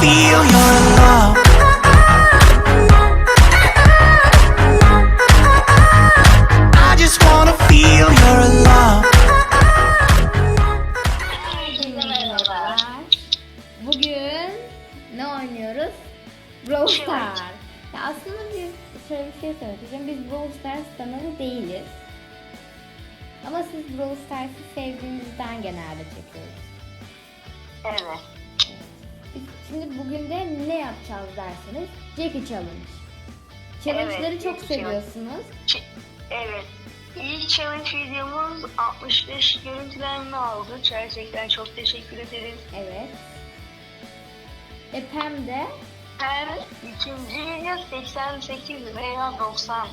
feel your love. I just wanna feel your love. Herkese merhabalar. Bugün ne oynuyoruz? Brawl Stars. Ya aslında biz şöyle bir şey söyleyeceğim. Biz Brawl Stars kanalı değiliz. Ama siz Brawl Stars'ı sevdiğinizden genelde çekiyoruz. Evet. Şimdi bugün de ne yapacağız derseniz Jackie Challenge. Challenge'ları Evet, çok seviyorsunuz. Evet. İlk challenge videomuz 65 görüntülenme oldu. Gerçekten çok teşekkür ederiz. Evet. Ve Pam de Her ikinci video 88 veya 90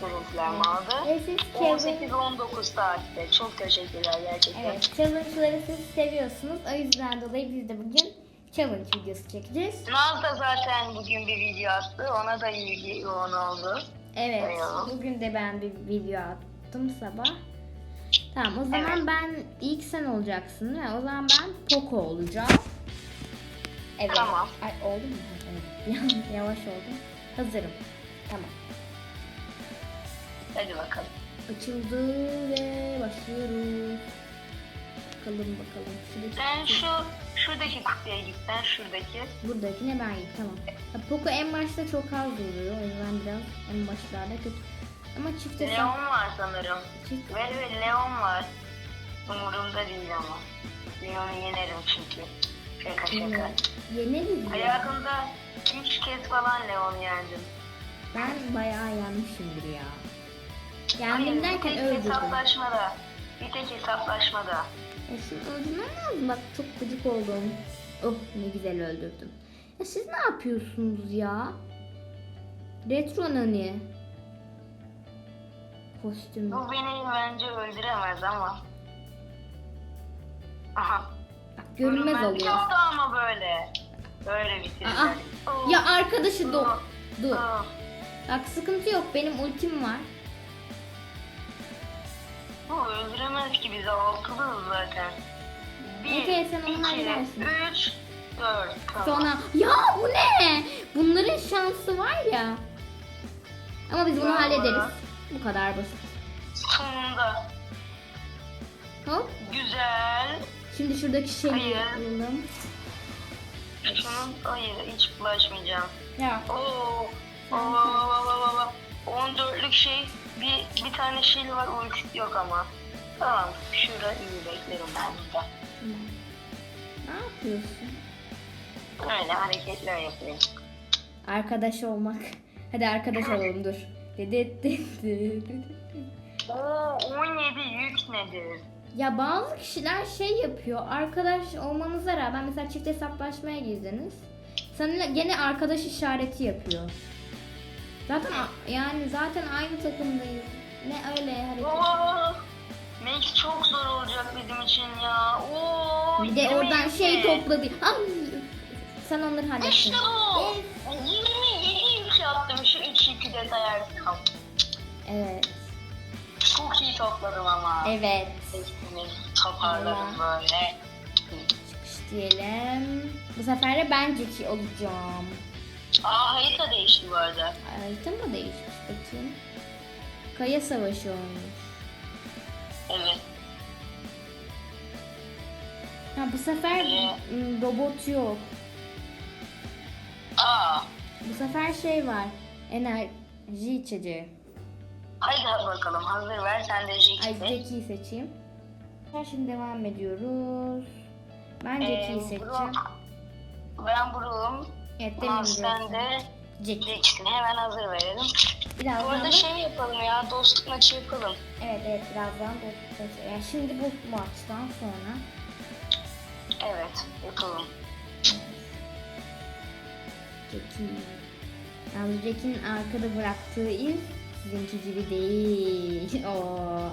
görüntülenme aldı. ve siz Kevin 18-19 saatte. Çok teşekkürler gerçekten. Evet, challenge'ları siz seviyorsunuz. O yüzden dolayı biz de bugün challenge videosu çekeceğiz. Naz da zaten bugün bir video attı. Ona da ilgi yoğun oldu. Evet, Eyvallah. bugün de ben bir video attım sabah. Tamam, o zaman Evet. ben ilk sen olacaksın. değil mi? O zaman ben Poco olacağım. Evet. Tamam. Ay oldu mu? Evet. Yavaş oldum. Hazırım. Tamam. Hadi bakalım. Açıldı ve başlıyoruz. Bakalım bakalım. Şuradaki Sen şu şuradaki kutuya git. Sen şuradaki. Buradakine ben git tamam. Ya, Poco en başta çok az vuruyor. O yüzden biraz en başlarda kötü. Ama çift hesap... Leon var sanırım. Çift... Ve ve Leon var. Umurumda değil ama. Leon'u yenerim çünkü. Şaka şaka. Yeneriz ya. Hayatımda üç kez falan Leon yendim. Ben bayağı yenmişimdir ya. Yendim derken öldürdüm. hesaplaşmada. Bir tek hesaplaşmada. Ya şunu öldürmem lazım. Bak çok gıcık oldum. Oh ne güzel öldürdüm. Ya siz ne yapıyorsunuz ya? Retro nani. Kostüm. Bu beni bence öldüremez ama. Aha. Bak, görünmez Ölmez oluyor. oldu ama böyle. Böyle bitirir. Aa, ya arkadaşı dur. Aa, Bak sıkıntı yok. Benim ultim var. Bu öldüremez ki bizi altılıyız zaten. Bir, Okey, sen onu iki, üç, dört. Tamam. Sonra ya bu ne? Bunların şansı var ya. Ama biz bunu Vallahi. hallederiz. Bu kadar basit. Sonunda. Hop. Güzel. Şimdi şuradaki şeyi alalım. Şunun hayır hiç bulaşmayacağım. Ya. Oo. Oo, oo, oo, oo, oo. 14'lük şey bir bir tane şey var ulti yok ama. Tamam şurada iyi beklerim ben. Tamam. Ne yapıyorsun? Öyle hareketler yapayım. Arkadaş olmak. Hadi arkadaş olalım dur. Dedi dedi. Oo 17 yük nedir? Ya bazı kişiler şey yapıyor. Arkadaş olmanıza rağmen mesela çift hesaplaşmaya girdiniz. Sana gene arkadaş işareti yapıyor. Zaten a- yani zaten aynı takımdayız. Ne öyle hareket. Oo. Max çok zor olacak bizim için ya. Oo. Bir de yemin oradan şey ederim. topladı. Ay, sen onları hallettin. İşte bu. 27 yük yaptım şu 3 yükü de sayarsam. Evet. Çok iyi topladım ama. Evet. Hepsini toparladım böyle. Çıkış diyelim. Bu sefer de ben Jackie olacağım. Aa harita değişti bu arada. Harita mı değişmiş bakayım. Kaya savaşı olmuş. Evet. Ha bu sefer Ee? m, robot yok. Aa. Bu sefer şey var. Enerji içeceği. Haydi bakalım hazır ver sen de Ay Jack'i. Jackie'yi seçeyim. Ha, Şimdi devam ediyoruz. Ben Ee, Jackie'yi seçeceğim. Ben Brook'um. Evet de Jackie. Jack'ini hemen hazır verelim. Bu Birazdan arada da... şey yapalım ya dostluk maçı yapalım. Evet evet birazdan bu yani şimdi bu maçtan sonra Evet yapalım. Jackie. Yalnız Jackie'nin arkada bıraktığı iz sizinki gibi değil. Oo.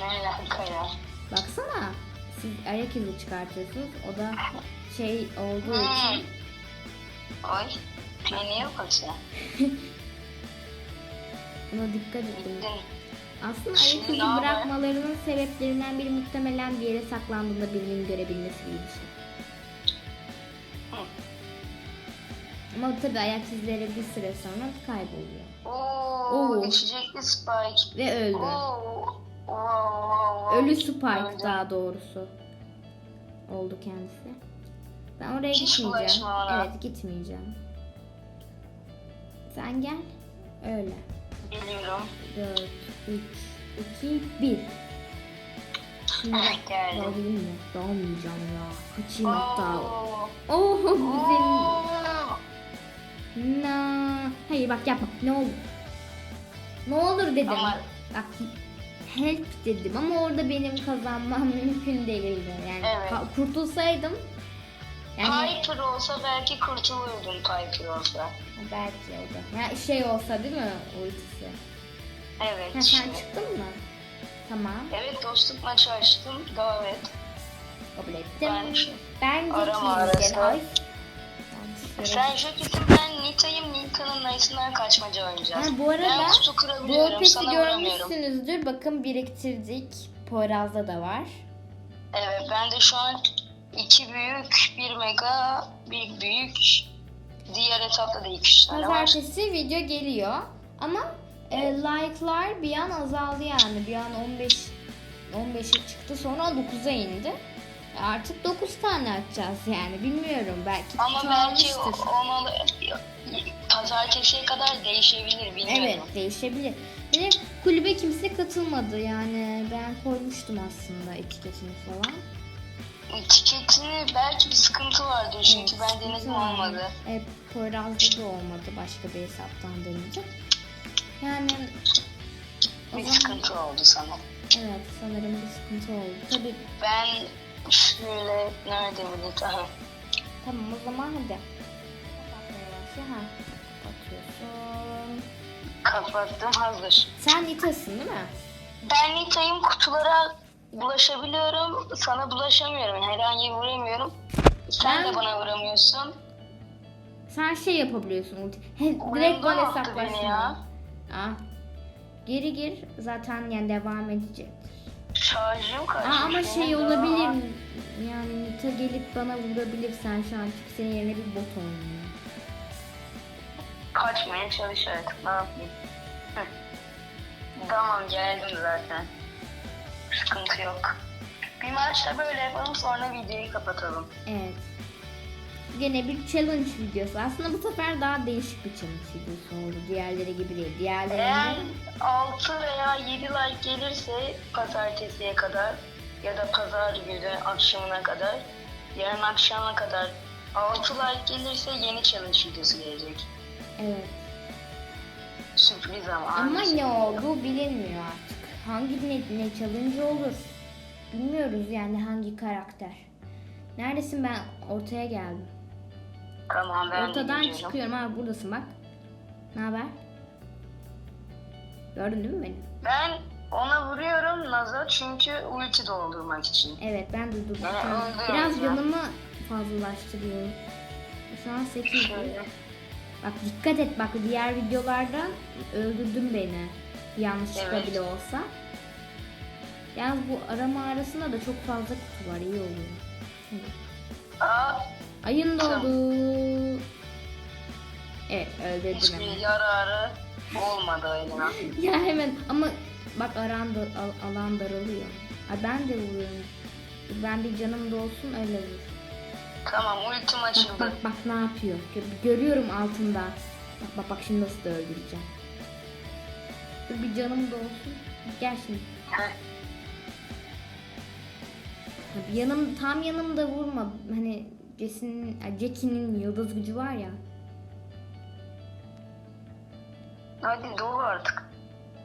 Ne alaka ya? Baksana siz ayak izi çıkartıyorsunuz. O da şey olduğu Hmm. için Oy. Beni yok olsa. buna dikkat edin. Aslında ayak izi bırakmalarının sebeplerinden biri muhtemelen bir yere saklandığında birinin görebilmesi gibi bir şey. Ama tabii ayak izleri bir süre sonra kayboluyor. Oo, Oo. geçecekti Spike. Ve öldü. Oo. Wow. Ölü Spike Öldü. daha doğrusu. Oldu kendisi. Ben oraya Hiç gitmeyeceğim. ona. Evet gitmeyeceğim. Sen gel. Öyle. Geliyorum. 4, 3, 2, 1. Şimdi Ah, geldim. dalayım mı? Dalmayacağım ya. Kaçayım hatta. Oo. Oh güzel. Na. Hayır bak yapma. Ne olur. Ne olur dedim. Ama- Bak help dedim ama orada benim kazanmam mümkün değildi. Yani Evet. kurtulsaydım yani Piper olsa belki kurtulurdun Piper olsa. belki o da. Ya şey olsa değil mi ultisi? Evet. Ha, sen çıktın mı? Tamam. Evet dostluk maçı açtım. Davet. Kabul ettim. Ben Ben Arama Jackie'yim. arası. Ay. Yanlış yere Sen Jockey'sin ben Nita'yım. Nita'nın arasından kaçmaca oynayacağız. Ha, bu arada ben kutu Bu kırabiliyorum. peti Sana vuramıyorum. görmüşsünüzdür. Bakın biriktirdik. Poyraz'da da var. Evet ben de şu an iki büyük, bir mega, bir büyük. Diğer etapta da iki tane var. Pazartesi video geliyor. Ama e, like'lar bir an azaldı yani. Bir an 15 15'e çıktı sonra 9'a indi. E, Artık 9 tane açacağız yani. Bilmiyorum. Belki Ama belki çoğalmıştır. onu pazartesiye kadar değişebilir bilmiyorum. Evet değişebilir. Bir de kulübe kimse katılmadı yani ben koymuştum aslında etiketini falan. Etiketini belki bir sıkıntı vardır çünkü Evet, ben denedim olmadı. Evet Poyraz'da da olmadı başka bir hesaptan denince. Yani Bir zaman sıkıntı oldu sana. evet sanırım bir sıkıntı oldu. Tabii Ben şöyle nerede bu Nita? tamam o zaman hadi. Ha. Kapatıyorsun. Kapattım hazır. Sen Nita'sın değil mi? Ben Nita'yım kutulara bulaşabiliyorum. Sana bulaşamıyorum. Herhangi vuramıyorum. Sen Ben- de bana vuramıyorsun. Sen şey yapabiliyorsun ulti. He, direkt Oyundan attı beni ya. Ah. Geri gir zaten yani devam edecek. Şarjım kaçmış. Aa, ama şey benim olabilir. daha. Yani Nita gelip bana vurabilir sen şu an çünkü senin yerine bir bot oynuyor. Kaçmaya çalış artık ne yapayım. Hı. Tamam geldim zaten. Sıkıntı yok. Bir maçta böyle yapalım sonra videoyu kapatalım. Evet. Gene bir challenge videosu. Aslında bu sefer daha değişik bir challenge videosu oldu. Diğerleri gibi değil. Eğer Diğerlerinde 6 veya 7 like gelirse pazartesiye kadar ya da pazar günü akşamına kadar yarın akşama kadar 6 like gelirse yeni challenge videosu gelecek. evet. Sürpriz ama. Ama ne olduğu bilinmiyor artık. Hangi ne, challenge olur? Bilmiyoruz yani hangi karakter. Neredesin ben ortaya geldim. Tamam ben de Ortadan gidiyorum. çıkıyorum abi buradasın bak. Ne haber? Gördün değil mi beni? Ben ona vuruyorum Naz'a çünkü ulti doldurmak için. Evet ben durdurdum. Ben Tamam. öldüm Biraz canımı fazlalaştırıyorum. Şu an 8 Şöyle. Bak dikkat et bak diğer videolarda öldürdün beni. Yanlışlıkla Evet. bile olsa. Yalnız bu arama arasında da çok fazla kutu var iyi oluyor. Aa, Ayın doldu. Evet öldürdüm hiçbir hemen. yararı olmadı öyle. Ya hemen ama bak aran da, al- alan daralıyor. Ay ben de vuruyorum. Ben bir canım da olsun öyle vur. Tamam ultim Bak açıldı. bak bak ne yapıyor. Gö- Görüyorum altında. Bak bak bak şimdi nasıl da öldüreceğim. Dur bir canım da olsun. Gel şimdi. Yanım tam yanımda vurma. Hani Jackie'nin yıldız gücü var ya. Hadi dolu artık.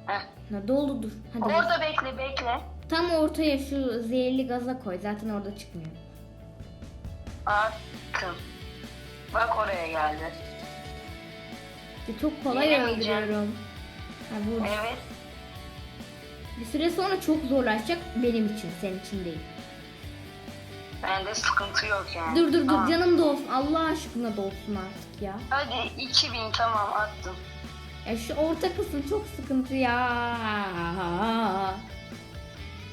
Heh. Ha, dolu dur. Hadi. Orada bekle bekle. Tam ortaya şu zehirli gaza koy. Zaten orada çıkmıyor. Attım. Bak oraya geldi. İşte çok kolay öldürüyorum. Ha. Evet. Bir süre sonra çok zorlaşacak benim için, senin için değil. Bende sıkıntı yok yani. Dur dur dur Aa. canım da olsun. Allah aşkına da olsun artık ya. Hadi 2000 tamam attım. Ya şu orta kısım çok sıkıntı ya.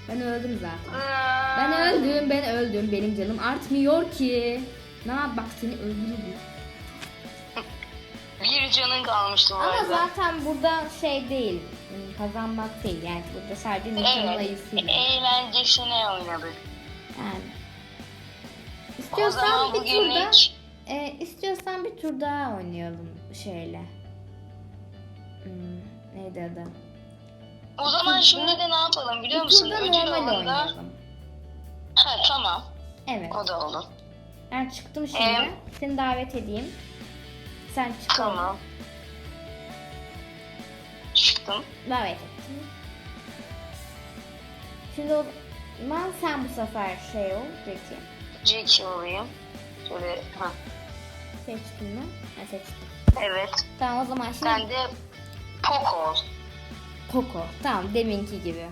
Ben öldüm zaten. Ben öldüm, ben öldüm. Benim canım artmıyor ki. Ne yap bak seni öldürürüm. Bir canın kalmıştı bu Ama arada. zaten burada şey değil. Kazanmak değil yani burada sadece nişan Evet. ayısıyla. Eğlencesine oynadık. Yani. İstiyorsan bir turda bugünlük e, istiyorsan bir tur daha oynayalım şeyle. Hmm, neydi adı? o zaman turda- şimdi de ne yapalım biliyor musun? Ödül oynayalım. Ha tamam. Evet. O da olur. Ben çıktım şimdi. Ee? Seni davet edeyim. Sen çık. Tamam. Çıktım. Davet ettim. Şimdi o zaman sen bu sefer şey ol. Peki. Jackie olayım. Şöyle. Ha. Seçtin mi? Ha seçtim. Evet. Tamam o zaman şimdi Sen de Poco ol. Coco. Tamam deminki gibi.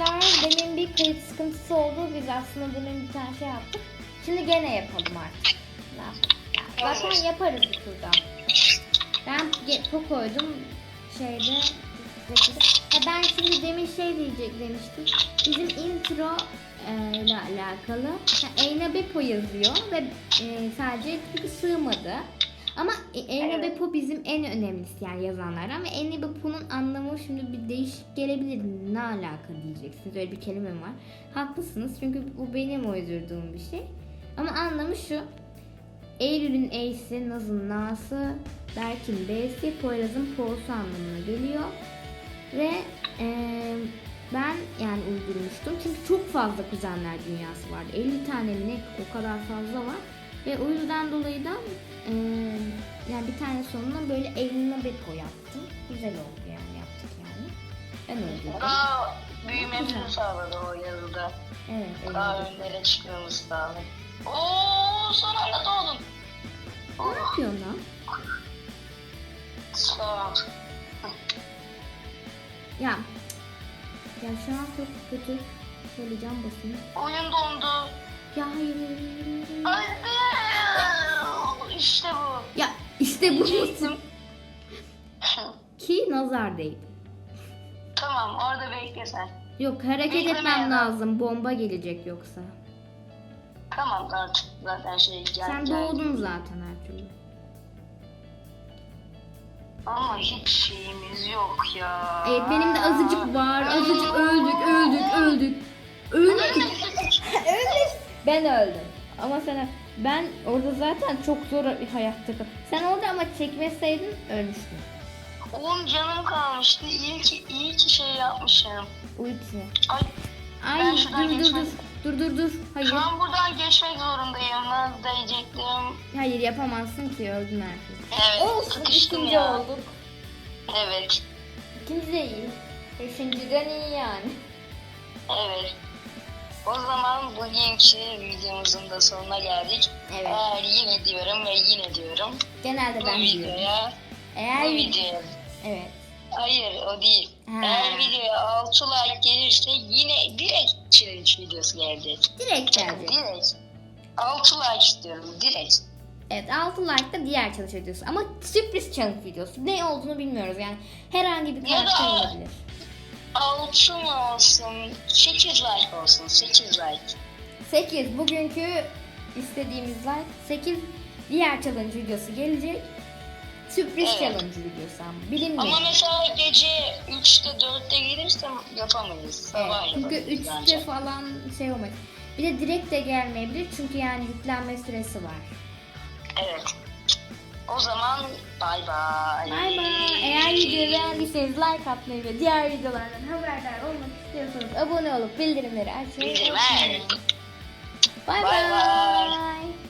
Arkadaşlar demin bir kayıt sıkıntısı oldu. Biz aslında demin bir tane şey yaptık. Şimdi gene yapalım artık. Ya, Zaten yaparız bir turda. Ben ge- Coco'ydum şeyde. Ha ben şimdi demin şey diyecek demiştim. Bizim intro e, ile alakalı. Eyna Bepo yazıyor ve e, sadece çünkü sığmadı. Ama e, Eyna Evet. Bepo bizim en önemlisi yani yazanlardan ve Eyna Bepo'nun anlamı şimdi bir değişik gelebilir. Ne alaka diyeceksiniz. Öyle bir kelime var. Haklısınız çünkü bu benim uydurduğum bir şey. Ama anlamı şu. Eylül'ün E'si, Naz'ın Na'sı, Berk'in B'si, Poyraz'ın Po'su anlamına geliyor. Ve eee, ben yani uydurmuştum. Çünkü çok fazla kuzenler dünyası vardı. 50 tane mi ne o kadar fazla var. Ve o yüzden dolayı da eee, yani bir tane sonuna böyle Eylül'e Beko yaptım. Güzel oldu yani yaptık yani. Ben uydurdum. Daha büyümemizi sağladı o yazıda. Evet, Daha önlere çıkmamızı sağladı. Ooo son anda doğdum. Ne yapıyorsun lan? Sağ. Ya, ya şu an çok kötü. Şöyle cam basayım. Oyun dondu. Ya hayır, hayır, hayır, hayır. Hadi. İşte bu. Ya işte bu musun? Ki nazar değdi. tamam orada bekle sen. Yok hareket Bekleme etmem lazım. Bomba gelecek yoksa. Tamam artık zaten şey gel. Sen gel. doğdun zaten her türlü. Ama hiç şeyimiz yok ya. Evet benim de azıcık var. Azıcık öldük, öldük, öldük. Öldük. öldük. Ben öldüm. Ama sen ben orada zaten çok zor bir hayatta Sen orada ama çekmeseydin ölmüştün. Oğlum canım kalmıştı. İyi ki, iyi ki şey yapmışım. Ulti. Ay Ay Ben dur şuradan dur dur. Dur dur dur. Hayır. an buradan geçmek zorundayım. Nasıl diyecektim? Hayır yapamazsın ki öldün artık. Evet Olsun sıkıştım ikinci ya. olduk. Evet. İkinci de iyi. Beşinciden iyi yani. Evet. O zaman bugünkü videomuzun da sonuna geldik. Evet. Eğer yine diyorum ve yine diyorum. Genelde Bu ben diyorum. videoya, Eğer bu videoya Evet. Hayır o değil. Ha. Eğer videoya 6 like gelirse yine direkt challenge videosu gelecek. Direkt gelecek. Direkt. 6 like istiyorum direkt. Evet 6 like'da diğer çalış videosu. Ama sürpriz challenge videosu. Ne olduğunu bilmiyoruz yani. Herhangi bir da- karakter olabilir. 6 mı olsun? 8 like olsun. 8 like. 8 bugünkü istediğimiz like. 8 diğer challenge videosu gelecek. Sürpriz Evet. challenge ama. Bilinmiyor. Ama mesela gece 3'te 4'te gelirse yapamayız. Evet, Sabah çünkü yaparız 3'te bence. falan şey olmaz. Bir de direkt de gelmeyebilir çünkü yani yüklenme süresi var. Evet. O zaman bay bay. Bay bay. Eğer videoyu beğendiyseniz like atmayı ve diğer videolardan haberdar olmak istiyorsanız abone olup bildirimleri açmayı unutmayın. Bay. bay.